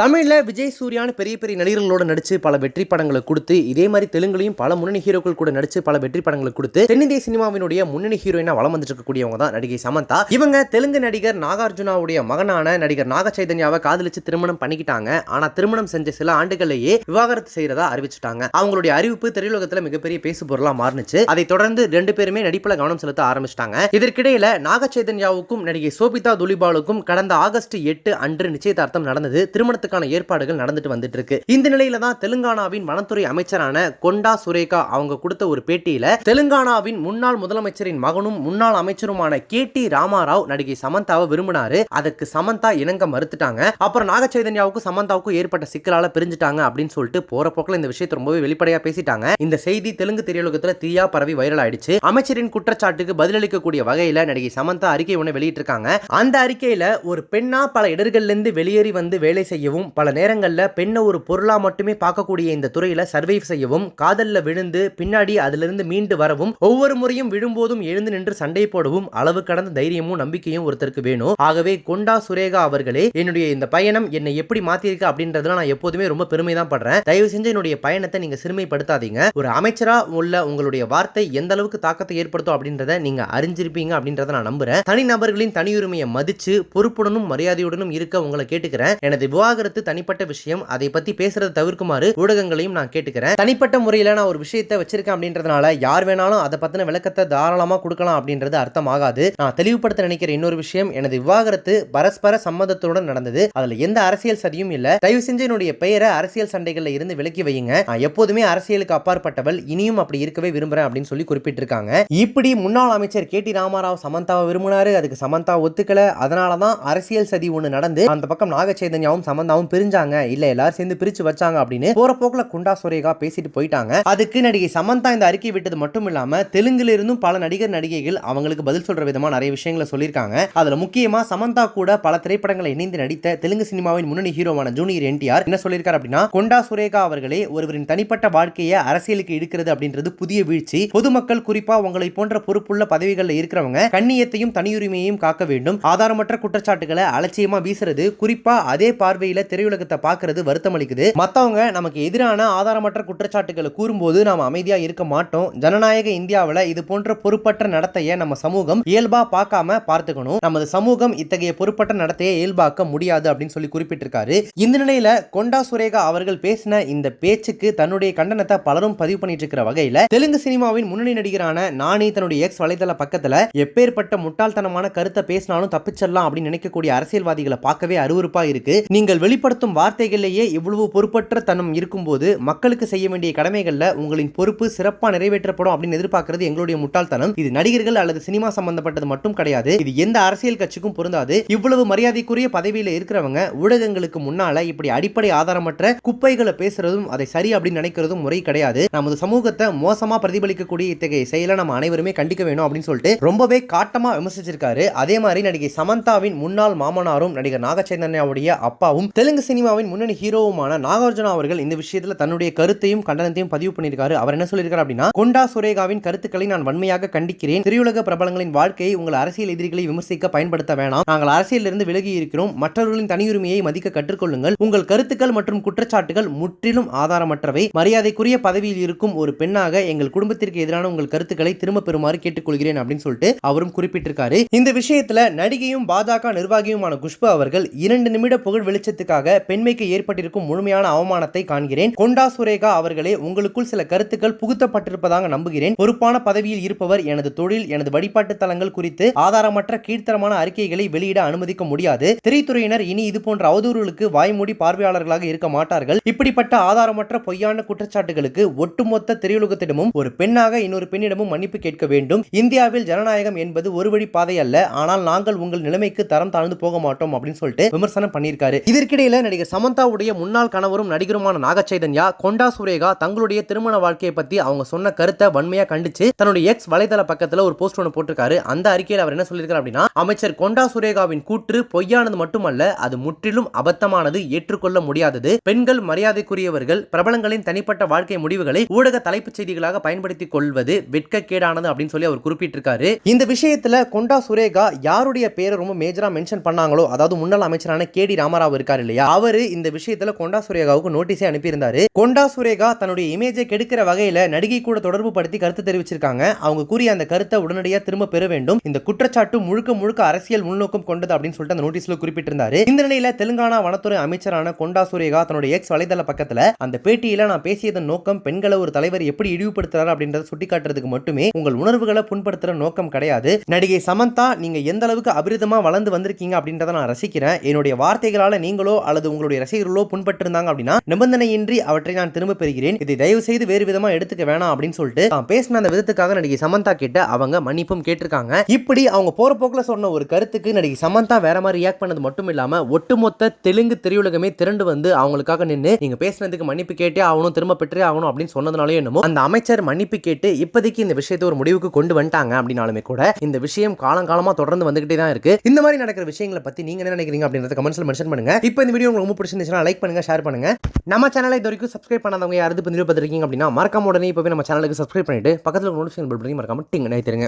தமிழ்ல விஜய் சூர்யான்னு பெரிய பெரிய நடிகர்களோட நடிச்சு பல வெற்றி படங்களை கொடுத்து இதே மாதிரி தெலுங்குலையும் பல முன்னணி ஹீரோக்கள் கூட நடிச்சு பல வெற்றி படங்களை கொடுத்து தென்னிந்திய சினிமாவினுடைய முன்னணி ஹீரோயினா வளம் வந்துட்டு இருக்கக்கூடியவங்க தான் நடிகை சமந்தா. இவங்க தெலுங்கு நடிகர் நாகார்ஜுனாவுடைய மகனான நடிகர் நாக சைதன்யாவை காதலிச்சு திருமணம் பண்ணிக்கிட்டாங்க. ஆனா திருமணம் செஞ்ச சில ஆண்டுகளையே விவாகரத்து செய்யறதா அறிவிச்சிட்டாங்க. அவங்களுடைய அறிவிப்பு திரையுலகத்துல மிகப்பெரிய பேசு பொருளா மாறுனுச்சு. அதை தொடர்ந்து ரெண்டு பேருமே நடிப்புல கவனம் செலுத்த ஆரம்பிச்சிட்டாங்க. இதற்கிடையில நாக சைதன்யாவுக்கும் நடிகை சோபிதா துலிபாலுக்கும் கடந்த ஆகஸ்ட் எட்டு அன்று நிச்சயதார்த்தம் நடந்தது. திருமணத்துக்கான ஏற்பாடுகள் நடந்துட்டு வந்துட்டு இருக்கு இந்த நிலையில தான் தெலுங்கானாவின் வனத்துறை அமைச்சரான கொண்டா சுரேகா அவங்க கொடுத்த ஒரு பேட்டியில தெலுங்கானாவின் முன்னாள் முதலமைச்சரின் மகனும் முன்னாள் அமைச்சருமான கே டி ராமாராவ் நடிகை சமந்தாவை விரும்பினாரு. அதுக்கு சமந்தா இணங்க மறுத்துட்டாங்க. அப்புறம் நாக சைதன்யாவுக்கும் சமந்தாவுக்கும் ஏற்பட்ட சிக்கலால பிரிஞ்சுட்டாங்க அப்படின்னு சொல்லிட்டு போற போக்கில் இந்த விஷயத்தை ரொம்பவே வெளிப்படையா பேசிட்டாங்க. இந்த செய்தி தெலுங்கு திரையுலகத்துல தீயா பரவி வைரல் ஆயிடுச்சு. அமைச்சரின் குற்றச்சாட்டுக்கு பதிலளிக்கக்கூடிய வகையில நடிகை சமந்தா அறிக்கை ஒன்று வெளியிட்டிருக்காங்க. அந்த அறிக்கையில ஒரு பெண்ணா பல இடர்கள்ல இருந்து வெளியேறி வந்து வேலை செய்யவும் பல நேரங்களில் பெண்ணை ஒரு பொருளாக மட்டுமே பார்க்கக்கூடிய இந்த துறையில சர்வைவ் செய்யவும் காதலில் விழுந்து பின்னாடி அதிலிருந்து மீண்டு வரவும் ஒவ்வொரு முறையும் விழும்போதும் எழுந்து நின்று சண்டை போடவும் அளவு கடந்த தைரியமும் நம்பிக்கையும் ஒருத்தருக்கு வேணும். ஆகவே கொண்டா சுரேகா அவர்களே என்னுடைய இந்த பயணம் என்னை எப்படி மாத்திருக்கு அப்படின்றதுல நான் எப்போதுமே ரொம்ப பெருமை தான் படுறேன். தயவு செஞ்சு என்னுடைய பயணத்தை நீங்க சிறுமைப்படுத்தாதீங்க. ஒரு அமைச்சரா உள்ள உங்களுடைய வார்த்தை எந்த அளவுக்கு தாக்கத்தை ஏற்படுத்தும் அப்படின்றத நீங்க அறிஞ்சிருப்பீங்க அப்படின்றத நான் நம்புறேன். தனிநபர்களின் தனியுரிமையை மதிச்சு பொறுப்புடனும் மரியாதையுடனும் இருக்க உங்களை கேட்டுக்கிறேன். எனது விவாகரத்து தனிப்பட்ட விஷயம். அதை பத்தி பேசுறதை தவிர்க்குமாறு ஊடகங்களையும் நான் கேட்டுக்கிறேன். தனிப்பட்ட முறையில் நான் ஒரு விஷயத்தை வச்சிருக்கேன் அப்படின்றதுனால யார் வேணாலும் அதை பத்தின விளக்கத்தை தாராளமா கொடுக்கலாம் அப்படின்றது அர்த்தமாகாது. நான் தெளிவுபடுத்த நினைக்கிற இன்னொரு விஷயம் எனது விவாகரத்து பரஸ்பர சம்மதத்துடன் நடந்தது. அதுல எந்த அரசியல் சதியும் இல்ல. தயவு செஞ்சு என்னுடைய பெயரை அரசியல் சண்டைகள்ல இருந்து விலக்கி வையுங்க. நான் எப்போதுமே அரசியலுக்கு அப்பாற்பட்டவள். இனியும் அப்படி இருக்கவே விரும்புறேன் அப்படின்னு சொல்லி குறிப்பிட்டிருக்காங்க. இப்படி முன்னாள் அமைச்சர் கே டி ராமாராவ் சமந்தாவை விரும்பினாரு. அதுக்கு சமந்தா ஒத்துக்கல. அதனாலதான் அரசியல் சதி ஒன்று நடந்து அந்த பக்கம் நாக சமந்தா சமந்தாவும் பிரிஞ்சாங்க. இல்ல எல்லாரும் சேர்ந்து பிரிச்சு வச்சாங்க அப்படின்னு போற போக்குல குண்டா சுரேகா பேசிட்டு போயிட்டாங்க. அதுக்கு நடிகை சமந்தா இந்த அறிக்கை விட்டது மட்டும் இல்லாம தெலுங்குல இருந்தும் பல நடிகர் நடிகைகள் அவங்களுக்கு பதில் சொல்ற விதமா நிறைய விஷயங்களை சொல்லியிருக்காங்க. அதுல முக்கியமா சமந்தா கூட பல திரைப்படங்களை இணைந்து நடித்த தெலுங்கு சினிமாவின் முன்னணி ஹீரோவான ஜூனியர் என்டிஆர் என்ன சொல்லியிருக்காரு அப்படின்னா கொண்டா சுரேகா அவர்களே ஒருவரின் தனிப்பட்ட வாழ்க்கையை அரசியலுக்கு இழுக்கிறது அப்படின்றது புதிய வீழ்ச்சி. பொதுமக்கள் குறிப்பா உங்களை போன்ற பொறுப்புள்ள பதவிகளில் இருக்கிறவங்க கண்ணியத்தையும் தனியுரிமையையும் காக்க வேண்டும். ஆதாரமற்ற குற்றச்சாட்டுகளை அலட்சியமா வீசுறது. குறிப்பா அதே பார்வையில திரையுலகத்தை பார்க்கறது வருத்தம் அளிக்குது. மற்றவங்க நமக்கு எதிரான ஆதாரமற்ற குற்றச்சாட்டுகளை கூறும்போது நாம் அமைதியாக இருக்க மாட்டோம். ஜனநாயக இந்தியாவில் இது போன்ற பொறுப்பற்ற நடத்தையை நம்ம சமூகம் இயல்பா பார்க்காம பார்த்துக்கணும். நமது சமூகம் இத்தகைய பொறுப்பற்ற நடத்தையை இயல்பாக்க முடியாது அப்படின்னு சொல்லி குறிப்பிட்டிருக்காரு. இந்த நிலையில கொண்டா சுரேகா அவர்கள் பேசின இந்த பேச்சுக்கு தன்னுடைய கண்டனத்தை பலரும் பதிவு பண்ணிட்டு இருக்கிற வகையில தெலுங்கு சினிமாவின் முன்னணி நடிகரான நானி தன்னுடைய எக்ஸ் வலைதள பக்கத்துல எப்பேற்பட்ட முட்டாள்தனமான கருத்தை பேசினாலும் தப்பிச்சிடலாம் அப்படின்னு நினைக்கக்கூடிய அரசியல்வாதிகளை பார்க்கவே அருவருப்பா இருக்கு. நீங்கள் வெளிப்படுத்தும் வார்த்தைகளிலேயே இவ்வளவு பொறுப்பற்ற தனம் இருக்கும்போது மக்களுக்கு செய்ய வேண்டிய கடமைகளில் உங்களின் பொறுப்பு சிறப்பாக நிறைவேற்றப்படும் அப்படின்னு எதிர்பார்க்கறது எங்களுடைய முட்டாள்தனம். இது நடிகர்கள் அல்லது சினிமா சம்பந்தப்பட்டது மட்டும் கிடையாது. இது எந்த அரசியல் கட்சிக்கும் பொருந்தாது. இவ்வளவு மரியாதைக்குரிய பதவியில் இருக்கிறவங்க ஊடகங்களுக்கு முன்னால இப்படி அடிப்படை ஆதாரமற்ற குப்பைகளை பேசுறதும் அதை சரி அப்படின்னு நினைக்கிறதும் முறை கிடையாது. நமது சமூகத்தை மோசமா பிரதிபலிக்கக்கூடிய இத்தகைய செயலை நம்ம அனைவருமே கண்டிக்க வேணும் அப்படின்னு சொல்லிட்டு ரொம்பவே காட்டமா விமர்சிச்சிருக்காரு. அதே மாதிரி நடிகை சமந்தாவின் முன்னாள் மாமனாரும் நடிகர் நாகச்சைதன்யாவுடைய அப்பாவும் தெலுங்கு சினிமாவின் முன்னணி ஹீரோவுமான நாகார்ஜுனா அவர்கள் இந்த விஷயத்துல தன்னுடைய கருத்தையும் கண்டனத்தையும் பதிவு பண்ணியிருக்காரு. அவர் என்ன சொல்லியிருக்காரு அப்படின்னா கொண்டா சுரேகாவின் கருத்துக்களை நான் வன்மையாக கண்டிக்கிறேன். திரையுலக பிரபலங்களின் வாழ்க்கையை உங்கள் அரசியல் எதிரிகளை விமர்சிக்க பயன்படுத்த வேணாம். நாங்கள் அரசியலிருந்து விலகி இருக்கிறோம் மற்றவர்களின் தனியுரிமையை மதிக்க கற்றுக்கொள்ளுங்கள். உங்கள் கருத்துக்கள் மற்றும் குற்றச்சாட்டுகள் முற்றிலும் ஆதாரமற்றவை. மரியாதைக்குரிய பதவியில் இருக்கும் ஒரு பெண்ணாக எங்கள் குடும்பத்திற்கு எதிரான உங்கள் கருத்துக்களை திரும்ப பெறுமாறு கேட்டுக்கொள்கிறேன் அப்படின்னு சொல்லிட்டு அவரும் குறிப்பிட்டிருக்காரு. இந்த விஷயத்துல நடிகையும் பாஜக நிர்வாகியுமான குஷ்பு அவர்கள் இரண்டு நிமிட புகழ் வெளிச்சத்துக்கு செய்ததற்காக பெண்மைக்கு ஏற்பட்டிருக்கும் முழுமையான அவமானத்தை காண்கிறேன். கொண்டா சுரேகா அவர்களே உங்களுக்குள் சில கருத்துக்கள் புகுத்தப்பட்டிருப்பதாக நம்புகிறேன். பொறுப்பான பதவியில் இருப்பவர் எனது தொழில் எனது வழிபாட்டு தலங்கள் குறித்து ஆதாரமற்ற கீழ்த்தரமான அறிக்கைகளை வெளியிட அனுமதிக்க முடியாது. திரைத்துறையினர் இனி இது போன்ற அவதூறுகளுக்கு வாய்மூடி பார்வையாளர்களாக இருக்க மாட்டார்கள். இப்படிப்பட்ட ஆதாரமற்ற பொய்யான குற்றச்சாட்டுகளுக்கு ஒட்டுமொத்த திரையுலகத்திடமும் ஒரு பெண்ணாக இன்னொரு பெண்ணிடமும் மன்னிப்பு கேட்க வேண்டும். இந்தியாவில் ஜனநாயகம் என்பது ஒரு வழி பாதை அல்ல. ஆனால் நாங்கள் உங்கள் நிலைமைக்கு தரம் தாழ்ந்து போக மாட்டோம் அப்படின்னு சொல்லிட்டு விமர்சனம் பண்ணியிருக்காரு. இதற்கு இதற்கிடையில் நடிகர் சமந்தாவுடைய முன்னாள் கணவரும் நடிகருமான நாகச்சைதன்யா கொண்டா சுரேகா தங்களுடைய திருமண வாழ்க்கையை பத்தி அவங்க சொன்ன கருத்தை வன்மையா கண்டிச்சு தன்னுடைய எக்ஸ் வலைதள பக்கத்துல ஒரு போஸ்ட் ஒன்று போட்டிருக்காரு. அந்த அறிக்கையில் அவர் என்ன சொல்லியிருக்காரு அப்படின்னா அமைச்சர் கொண்டா சுரேகாவின் கூற்று பொய்யானது மட்டுமல்ல அது முற்றிலும் அபத்தமானது ஏற்றுக்கொள்ள முடியாதது. பெண்கள் மரியாதைக்குரியவர்கள் பிரபலங்களின் தனிப்பட்ட வாழ்க்கை முடிவுகளை ஊடக தலைப்புச் செய்திகளாக பயன்படுத்திக் கொள்வது வெட்கக்கேடானது அப்படின்னு சொல்லி அவர் குறிப்பிட்டிருக்காரு. இந்த விஷயத்துல கொண்டா சுரேகா யாருடைய பேரை ரொம்ப மேஜரா மென்ஷன் பண்ணாங்களோ அதாவது முன்னாள் அமைச்சரான கே டி ராமராவ் இருக்காரு இல்லையா? அவரு இந்த விஷயத்துல கொண்டா சுரேகாவுக்கு நோட்டீஸே அனுப்பியிருந்தாரு. கொண்டா சுரேகா தன்னுடைய இமேஜை கெடுக்கிற வகையில நடிகை கூட தொடர்பு படுத்தி கருத்து தெரிவிச்சிருக்காங்க. அவங்க கூறிய அந்த கருத்தை உடனடியாக திரும்ப பெற வேண்டும். இந்த குற்றச்சாட்டு முழுக்க முழுக்க அரசியல் உள்நோக்கம் கொண்டது அப்படின்னு சொல்லிட்டு அந்த நோட்டீஸ்ல குறிப்பிட்டிருந்தாரு. இந்த நிலையில தெலுங்கானா வனத்துறை அமைச்சரான கொண்டா சுரேகா தன்னுடைய எக்ஸ் வலைதள பக்கத்துல அந்த பேட்டியில நான் பேசியதன் நோக்கம் பெண்களை ஒரு தலைவர் எப்படி இழிவுபடுத்துறாரு அப்படின்றத சுட்டிக்காட்டுறதுக்கு மட்டுமே உங்கள் உணர்வுகளை புண்படுத்துற நோக்கம் கிடையாது. நடிகை சமந்தா நீங்க எந்த அளவுக்கு அபிரிதமா வளர்ந்து வந்திருக்கீங்க அப்படின்றத நான் ரசிக்கிறேன். என்னுடைய வார்த்தைகளால நீங்களோ அல்லது உங்களுடைய ரசிகர்களோ புண்பட்டிருந்தாங்க அப்படின்னா நிபந்தனையின்றி அவற்றை நான் திரும்ப பெறுகிறேன். இதை தயவு செய்து வேறு விதமா எடுத்துக்க வேணாம் அப்படின்னு சொல்லிட்டு தான் பேசின அந்த விதத்துக்காக நடிகை சமந்தா கிட்ட அவங்க மன்னிப்பும் கேட்டிருக்காங்க. இப்படி அவங்க போற போக்குல சொன்ன ஒரு கருத்துக்கு நடிகை சமந்தா வேற மாதிரி ரியாக்ட் பண்ணது மட்டும் இல்லாம ஒட்டுமொத்த தெலுங்கு திரையுலகமே திரண்டு வந்து அவங்களுக்காக நின்று நீங்க பேசுனதுக்கு மன்னிப்பு கேட்டே ஆகணும் திரும்ப பெற்றே ஆகணும் அப்படின்னு சொன்னதுனாலே என்னமோ அந்த அமைச்சர் மன்னிப்பு கேட்டு இப்போதைக்கு இந்த விஷயத்தை ஒரு முடிவுக்கு கொண்டு வந்துட்டாங்க அப்படின்னாலுமே கூட இந்த விஷயம் காலங்காலமா தொடர்ந்து வந்துகிட்டே தான் இருக்கு. இந்த மாதிரி நடக்கிற விஷயங்களை பத்தி நீங்க என்ன நினைக்கிறீங்க அப்படின்றத கமெண்ட்ஸ்ல மென்ஷன் பண்ணுங்க. இப்போ இந்த வீடியோ உங்களுக்கு ரொம்ப பிடிச்சிருந்துச்சுன்னா லைக் பண்ணுங்க ஷேர் பண்ணுங்க. நம்ம சேனலை இது வரைக்கும் சப்ஸ்கிரைப் பண்ணாதவங்க யாராவது இப்போ பார்த்துருக்கீங்க அப்படின்னா மறக்காம உடனே இப்போவே நம்ம சேனலுக்கு சப்ஸ்கிரைப் பண்ணிட்டு பக்கத்தில் நோட்டிஃபிகேஷன் பில் பண்ணி மறக்காம டிங் நினைத்துருங்க